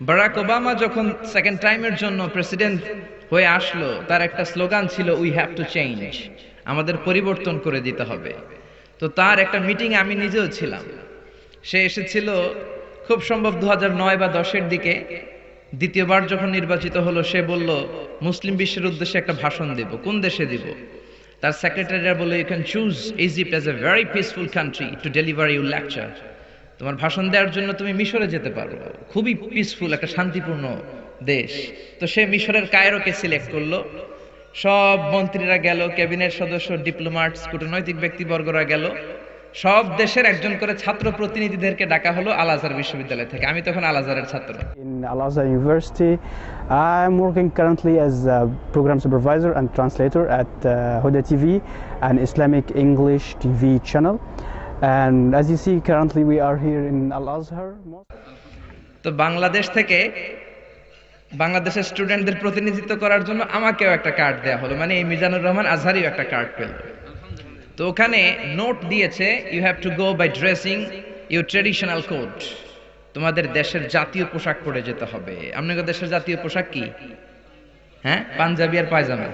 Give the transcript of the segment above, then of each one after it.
Barack Obama যখন second টাইমের জন্য প্রেসিডেন্ট হয়ে আসলো, তার একটা স্লোগান ছিল উই হ্যাভ টু চেঞ্জ আমাদের পরিবর্তন করে দিতে হবে। তো তার একটা মিটিং আমি নিজেও ছিলাম। সে এসেছিল খুব সম্ভব দু নয় বা দশের দিকে। দ্বিতীয়বার যখন নির্বাচিত হলো, সে বলল, মুসলিম বিশ্বের উদ্দেশ্যে একটা ভাষণ দেব। কোন দেশে দিব? তার সেক্রেটারিরা বলল you can choose Egypt as a very peaceful country to deliver you lecture তোমার ভাষণ দেওয়ার জন্য তুমি মিশরে যেতে পারো। খুবই পিসফুল একটা শান্তিপূর্ণ দেশ। তো সে মিশরের কায়রোকে সিলেক্ট করল। সব মন্ত্রীরা গেল ক্যাবিনেট সদস্য ডিপ্লোমাটস কূটনৈতিক ব্যক্তিবর্গরা গেল। সব দেশের একজন করে ছাত্র প্রতিনিধিদেরকে ডাকা হলো আল আজহার বিশ্ববিদ্যালয় থেকে। আমি তখন আল আজহারের ছাত্র। Al Azhar University, I'm working currently as a program supervisor and translator at uh, Huda TV, an Islamic English TV channel. And as you see, currently we are here in Al Azhar. তো বাংলাদেশ থেকে বাংলাদেশের স্টুডেন্টদের প্রতিনিধিত্ব করার জন্য আমাকেও একটা card দেওয়া হলো। মানে এই মিজানুর রহমান আজহারিও একটা কার্ড পেল। তো ওখানে নোট দিয়েছে you have to go by dressing your traditional code তোমাদের দেশের জাতীয় পোশাক পরে যেতে হবে। আপনাদের দেশের জাতীয় পোশাক কি? হ্যাঁ? পাঞ্জাবি আর পায়জামা।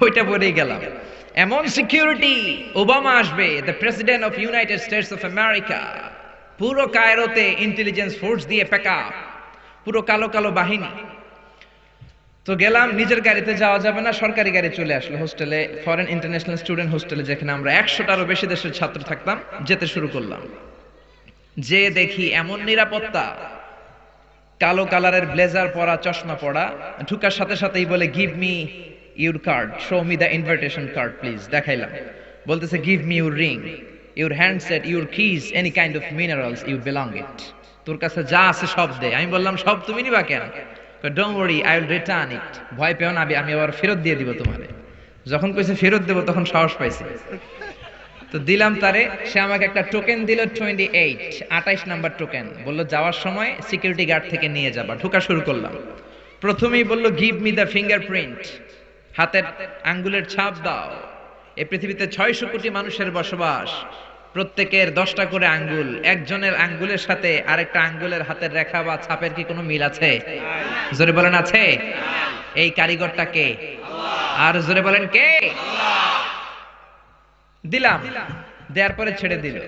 ওইটা পরেই গেলাম। এমন সিকিউরিটি ওবামা আসবে the president of United States of America পুরো কায়রোতে ইন্টেলিজেন্স ফোর্স দিয়ে প্যাকা পুরো কালো কালো বাহিনী। তো গেলাম, নিজের গাড়িতে যাওয়া যাবে না, সরকারি গাড়ি চলে আসলো হোস্টেলে ফরেন ইন্টারন্যাশনাল স্টুডেন্ট হোস্টেলে যেখানে আমরা একশোটারও বেশি দেশের ছাত্র থাকতাম, যেতে শুরু করলাম। যে দেখি এমন নিরাপত্তা, কালো কালারের ব্লেজার পরা, চশমা পরা, ঢুকার সাথে সাথেই বলে give me your card show me the invitation card please দেখাইলাম। বলতেছে give me your ring your handset your keys any kind of minerals you belong it তোর কাছে যা আছে সব দে। আমি বললাম, সব তুমি নিবা কেন? Don't worry I will return it ভয় পেও না, আমি আবার ফেরত দিয়ে দিব তোমারে। যখন কইছে, ফেরত দেবো, তখন সাহস পাইছি। তো দিলাম তারে, সে আমাকে একটা টোকেন দিল টোয়েন্টি এইট আঠাইশ নাম্বার টোকেন বলল, যাওয়ার সময় সিকিউরিটি গার্ড থেকে নিয়ে যাবা। ঢোকা শুরু করলাম। প্রথমেই বলল গিভ মি দ্য ফিঙ্গারপ্রিন্ট হাতের আঙ্গুলের ছাপ দাও। এই পৃথিবীতে ছয়শো কোটি মানুষের বসবাস। প্রত্যেকের দশটা করে আঙ্গুল। একজনের আঙ্গুলের সাথে আরেকটা আঙ্গুলের হাতের রেখা বা ছাপের কি কোনো মিল আছে? জোরে বলেন আছে? এই কারিগরটা কে আর জোরে বলেন কে? দিলাম। দেওয়ার পরে ছেড়ে দিল।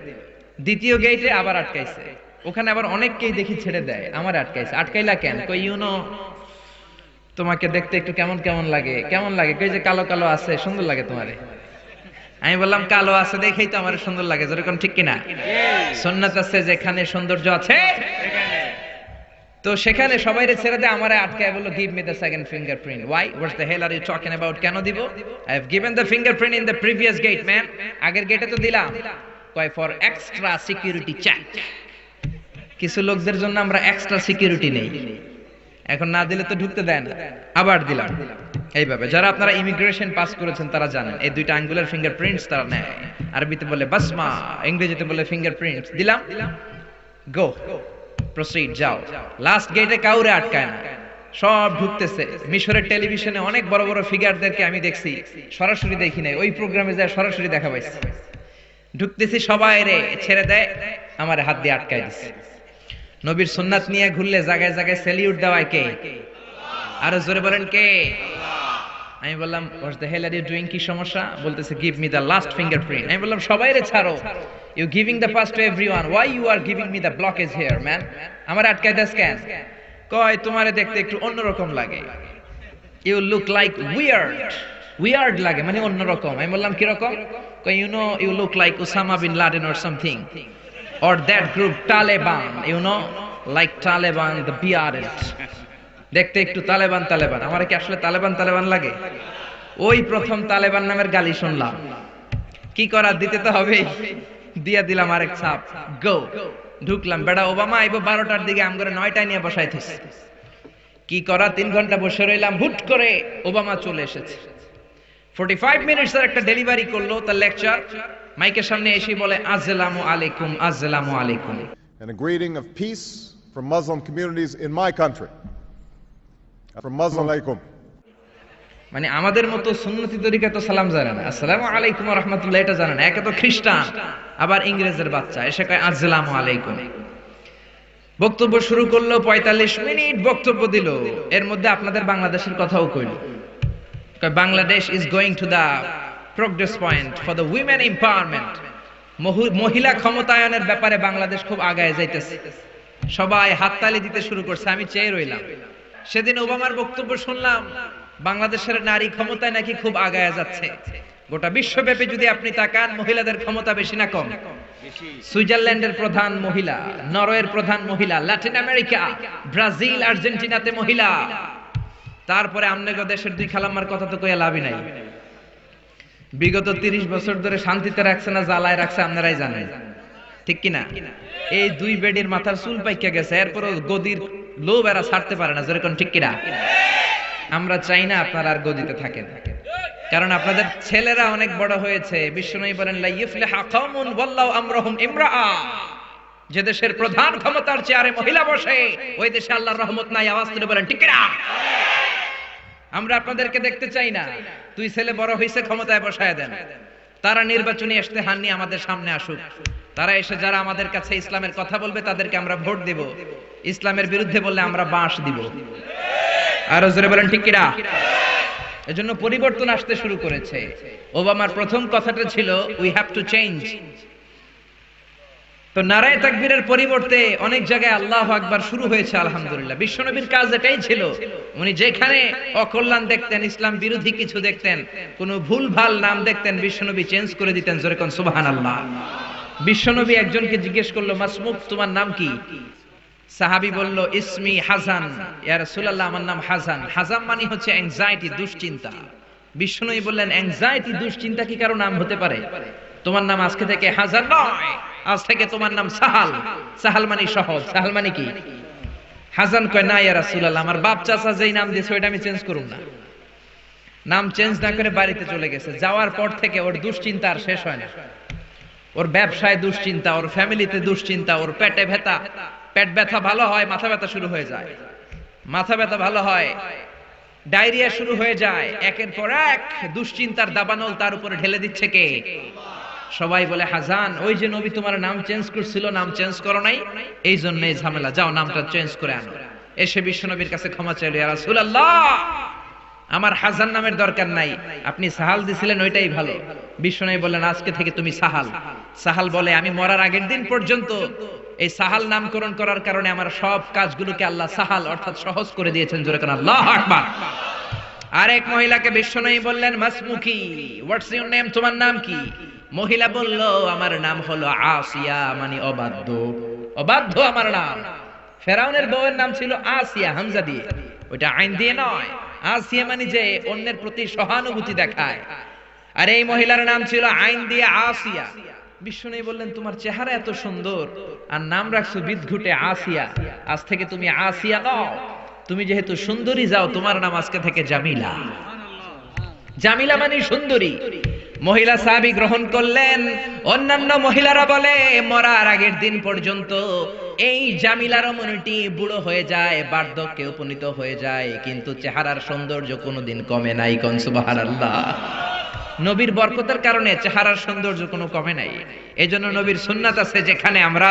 দ্বিতীয় গেটে আবার আটকাইছে। ওখানে আবার অনেককেই দেখি ছেড়ে দেয়। আমার আটকাইছে। আটকাইলা কেন? কই ইউনো তোমাকে দেখতে একটু কেমন কেমন লাগে? কেমন লাগে? কই যে কালো কালো আছে, সুন্দর লাগে তোমারে। আমি বললাম, কালো আছে দেখেই তো আমার সুন্দর লাগে যেরকম ঠিক কিনা? সন্ন্যাত আছে যেখানে সৌন্দর্য আছে। তো সেখানে সবাই ছেড়ে দেয় আমারে আটকায় বলল give me the second fingerprint why what's the hell are you talking about কেন দিব? I have given the fingerprint in the previous gate man আগের গেটে তো দিলাম। কয় ফর এক্সট্রা সিকিউরিটি চেক কিছু লোকদের জন্য আমরা এক্সট্রা সিকিউরিটি নেই। এখন না দিলে তো ঢুকতে দেয় না। আবার দিলাম। এইভাবে, যারা আপনারা ইমিগ্রেশন পাস করেছেন, তারা জানেন, এই দুইটা আঙ্গুলের ফিঙ্গারপ্রিন্টস তারা নেয়। আরবিতে বলে বাসমা, ইংরেজিতে বলে ফিঙ্গারপ্রিন্টস দিলাম। গো প্রসিড যাও। লাস্ট গেটে কাউরে আটকায় না। সব ঢুকতেছে। মিশরের টেলিভিশনে অনেক বড় বড় ফিগারদেরকে আমি দেখছি। সরাসরি দেখি নাই। ওই প্রোগ্রামে যায় সরাসরি দেখা পাইছি। ঢুকতেছি সবাই রে, ছেড়ে দেয়, আমার হাত দিয়ে আটকায় দিছে। নবীর সুন্নাত নিয়ে ঘুরলে জায়গায় জায়গায় সেলিউট দেওয়ায় কে? আরও জোরে বলেন কে? আমি বললাম what's the hell are you doing কি সমস্যা? বলতেছে give me the last fingerprint. আমি বললাম সবাই রে ছাড়ো। You giving the first to everyone. Why you are giving me the blockage here man আমার আটকায় দাস কেন? কয় তোমারে দেখতে একটু অন্যরকম লাগে। You look like weird weird লাগে মানে অন্যরকম। আমি বললাম কি রকম কয় you know you look like Osama bin Laden or something or that group Taliban, you know, like Taliban, the bearded. দেখতে একটু তালেবান তালেবান আমার কি আসলে তালেবান তালেবান লাগে? ওই প্রথম তালেবান নামের গালি শুনলাম। কি করার দিতে তো হবে দিয়া দিলাম আরেক ছাপ। গো ঢুকলাম। বেড়া ওবামা আইবো বারোটার দিকে আম করে নয়টায় নিয়ে বসাই কি করা তিন ঘণ্টা বসে রইলাম হুট করে ওবামা চলে এসেছে। ফোর্টি ফাইভ মিনিটস একটা ডেলিভারি করল তার লেকচার মাইকের সামনে এসে বলে আসসালামু আলাইকুম আসসালামু আলাইকুম। And a greeting of peace from Muslim communities in my country. From Muslim alaikum. মানে আমাদের মতো সুন্নতি তরিকা তো সালাম জানে না। আসসালামু আলাইকুম রহমতুল্লাহ এটা জানে না। একে তো খ্রিস্টান আবার ইংরেজের বাচ্চা এসে কয় আসসালামু আলাইকুম। বক্তব্য শুরু করল পঁয়তাল্লিশ মিনিট বক্তব্য দিল। এর মধ্যে আপনাদের বাংলাদেশের কথাও কইল। Bangladesh is going to the progress point for the women empowerment মহিলা ক্ষমতায়নের ব্যাপারে বাংলাদেশ খুব আগায় যাইতেছে। সবাই হাততালি দিতে শুরু করছে, আমি চেয়ে রইলাম। সেদিন ওবামার বক্তব্য শুনলাম, বাংলাদেশের নারী ক্ষমতায় নাকি খুব আগায় যাচ্ছে। গোটা বিশ্বব্যাপী যদি আপনি তাকান, মহিলাদের ক্ষমতা বেশি না কম। সুইজারল্যান্ডের প্রধান মহিলা, নরওয়ের প্রধান মহিলা, ল্যাটিন আমেরিকা, ব্রাজিল, আর্জেন্টিনাতে মহিলা। তারপরে আমনেগো দেশের দুই খালাম্মার কথা তো কইয়া লাভই নাই। বিগত তিরিশ বছর ধরে শান্তিতে রাখছে না, জ্বালায় রাখছে, আপনারাই জানেন। ঠিক কিনা? এই দুই বেডির মাথার চুল পাইকা গেছে এরপর গদির লোভ এরা ছাড়তে পারে না যেরকম ঠিক কিনা? আমরা চাই না আপনারা আর গদিতে থাকেন। কারণ আপনাদের ছেলেরা অনেক বড় হয়েছে বিশ্বনবী বলেন, লা যে দেশের প্রধান ক্ষমতার চেয়ারে মহিলা বসে, ওই দেশে আল্লাহর রহমত নাই, আওয়াজ তুলে বলেন, ঠিক কিনা? আমরা আপনাদেরকে দেখতে চাই না। তুই ছেলে বড় হইছে, ক্ষমতায় বসায় দেন। তারা নির্বাচনী আসতে হাননি আমাদের সামনে আসুক। তারা এসে যারা আমাদের কাছে ইসলামের কথা বলবে, তাদেরকে আমরা ভোট দেব। ইসলামের বিরুদ্ধে বললে আমরা বাঁশ দিব। আরও জোরে বলেন, ঠিক কিনা? এজন্য পরিবর্তন আসতে শুরু করেছে। ওবামার প্রথম কথাটা ছিল উই হ্যাভ টু চেঞ্জ তো নারায় তাকবীরের পরিবর্তে অনেক জায়গায় আল্লাহ আকবার শুরু হয়েছে, আলহামদুলিল্লাহ। বিশ্বনবীর কাজ এটাই ছিল। উনি যেখানে অকল্যাণ দেখতেন, ইসলাম বিরোধী কিছু দেখতেন, কোন ভুল ভালো নাম দেখতেন, বিশ্বনবী চেঞ্জ করে দিতেন যেরকম সুবাহান আল্লাহ বিশ্বনবী একজনকে জিজ্ঞেস করল মাসমুক তোমার নাম কি? সাহাবি বলল, ইসমি হাসান। ইয়া রাসূলুল্লাহ, আমার নাম হাসান। হাসান মানে হচ্ছে অ্যাংজাইটি দুশ্চিন্তা। বিষ্ণুই বললেন অ্যাংজাইটি দুশ্চিন্তা কি কারও নাম হতে পারে? তোমার নাম আজকে থেকে হাসান নয়। আজ থেকে তোমার নাম সাহাল। সাহাল মানে সহজ। সাহাল মানে কি? হাসান কয়, না, ইয়া রাসূলুল্লাহ, আমার বাপ চাচা যেই নাম দিয়েছে, ওইটা আমি চেঞ্জ করুম না। নাম চেঞ্জ না করে বাড়িতে চলে গেছে। যাওয়ার পর থেকে ওর দুশ্চিন্তা আর শেষ হয় না। ওর ব্যবসায় দুশ্চিন্তা, ওর ফ্যামিলিতে দুশ্চিন্তা, ওর পেটে ব্যথা। পেট ব্যথা ভালো হয়, মাথা ব্যথা শুরু হয়ে যায়। মাথা ব্যথা ভালো হয়, ডায়রিয়া শুরু হয়ে যায়। একের পর এক দুশ্চিন্তার দাবানল তার উপরে ঢেলে দিচ্ছে কে? সবাই বলে, হাজান, ওই যে নবী তোমার নাম চেঞ্জ করছিল, নাম চেঞ্জ করো নাই। এই জন্য ঝামেলা, যাও, নামটা চেঞ্জ করে আনো। এসে বিশ্বনবীর কাছে ক্ষমা চাইল, ইয়া রাসূলুল্লাহ, আমার হাজান নামের দরকার নাই। আপনি সাহাল দিছিলেন, ওইটাই ভালো। বিশ্বনবী বললেন, আজকে থেকে তুমি সাহাল। সাহাল বলে, আমি মরার আগের দিন পর্যন্ত এই সাহাল নামকরণ করার কারণে আমার সব কাজগুলোকে আল্লাহ সাহাল অর্থাৎ সহজ করে দিয়েছেন। জোরে আল্লাহ আকবার। আরেক মহিলাকে বিশ্বনবী বললেন, মাসমুখী, হোয়াটস ইউর নেম, তোমার নাম কি? মহিলা বলল, আমার নাম হলো আসিয়া মানে অবাধ্য। অবাধ্য আমার নাম? ফেরাউনের বউয়ের নাম ছিল আসিয়া, হামজা দিয়ে। ওইটা আইন দিয়ে নয়। আসিয়া মানে যে অন্যের প্রতি সহানুভূতি দেখায়। আর এই মহিলার নাম ছিল আইন দিয়ে আসিয়া। বিষ্ণু বললেন, তোমার চেহারা এত সুন্দর, আর নাম রাখছো বিদঘুটে আসিয়া। আজ থেকে তুমি আসিয়া নও। তুমি যেহেতু সুন্দরী, যাও তোমার নাম আজকে থেকে জামিলা। জামিলা মানে সুন্দরী। মহিলা সাহাবি গ্রহণ করলেন। অন্যান্য মহিলারা বলে, মরার আগের দিন পর্যন্ত এই জামিলার মনিটি বুড়ো হয়ে যায়, বার্ধক্যে উপনীত হয়ে যায়, কিন্তু চেহারার সৌন্দর্য কোনোদিন কমে নাই কনসুবাহার আল্লাহ নবীর বরকতের কারণে চেহারার সৌন্দর্য কোনো কমে নাই। এজন্য নবীর সুন্নাত আছে যেখানে আমরা